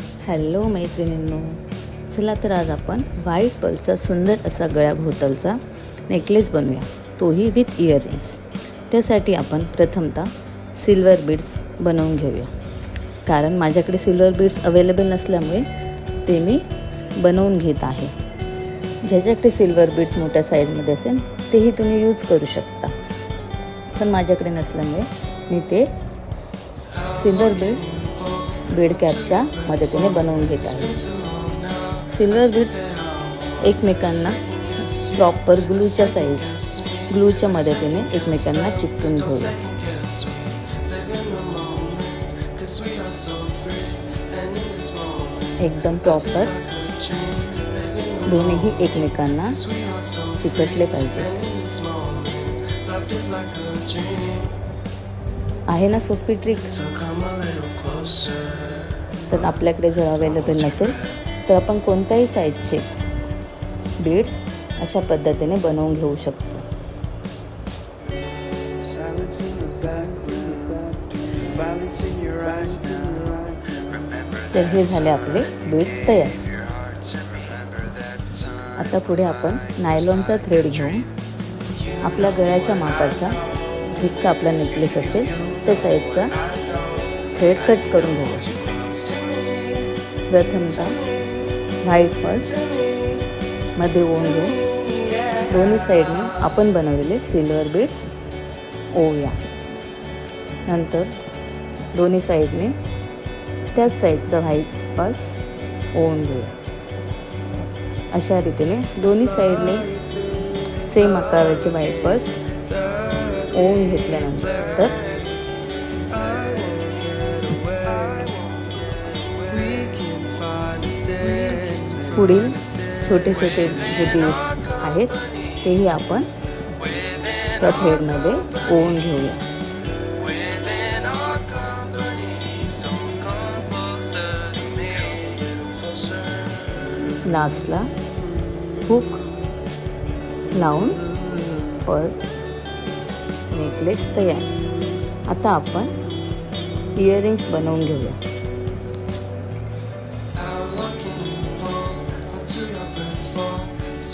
Hello मैत्रिणींनो चला तर आज आपण व्हाईट पलचा सुंदर असा गळ्याभोवतालचा नेकलेस बनवूया. तोही विथ इयरिंग्स त्यासाठी आपण प्रथमतः सिल्वर बीड्स बनवून घेऊया. कारण माझ्याकडे सिल्वर बीड्स अवेलेबल नसल्यामुळे ते मी बनवून घेत आहे. ज्याच्याकडे सिल्वर बीड्स मोठ्या साईजमध्ये असेल तेही तुम्ही यूज करू शकता. पण माझ्याकडे नसल्यामुळे मी ते सिल्वर बीड्स बीड कॅपच्या मदतीने बनवून घेत आहे. सिल्वर बीड्स एकमेकांना प्रॉपर ग्लूच्या साईड ग्लूच्या मदतीने एकमेकांना चिकटून घेऊ एकदम प्रॉपर दोन्हीही एकमेकांना चिकटले पाहिजेत. आहे ना सोपी ट्रिक तर आपल्याकडे जर अवेलेबल नसेल तर आपण कोणत्याही साईजचे बीड्स अशा पद्धतीने बनवून घेऊ शकतो. तर हे झाले आपले बीड्स तयार. आता पुढे आपण नायलॉनचा थ्रेड घेऊन आपल्या गळ्याच्या मापाचा जितका आपला नेकलेस असेल त्या साईजचा थ्रेड कट करून घेऊ प्रथमता व्हाईट पल्समध्ये ओन घेऊ दोन्ही साईडने आपण बनवलेले सिल्वर बीड्स ओवूया नंतर दोन्ही साईडने त्याच साईजचा व्हाईट पल्स ओवून घेऊया. अशा रीतीने दोन्ही साईडने सेम आकाराचे व्हाईट पल्स ओवून घेतल्यानंतर पुढील छोटे छोटे जे पीस आहेत तेही आपण त्या थ्रेडमध्ये ओवून घेऊया. लास्टला हुक लावून पर नेकलेस तयार. आता आपण इयरिंग्स बनवून घेऊया.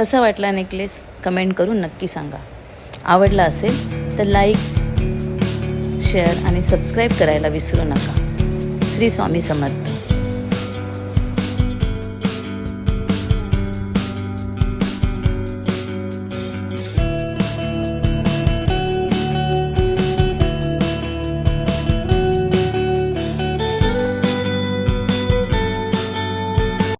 कसा वाटला नेकलेस कमेंट करून नक्की सांगा. आवडला असेल तर लाईक शेअर आणि सबस्क्राईब करायला विसरू नका. श्री स्वामी समर्थ.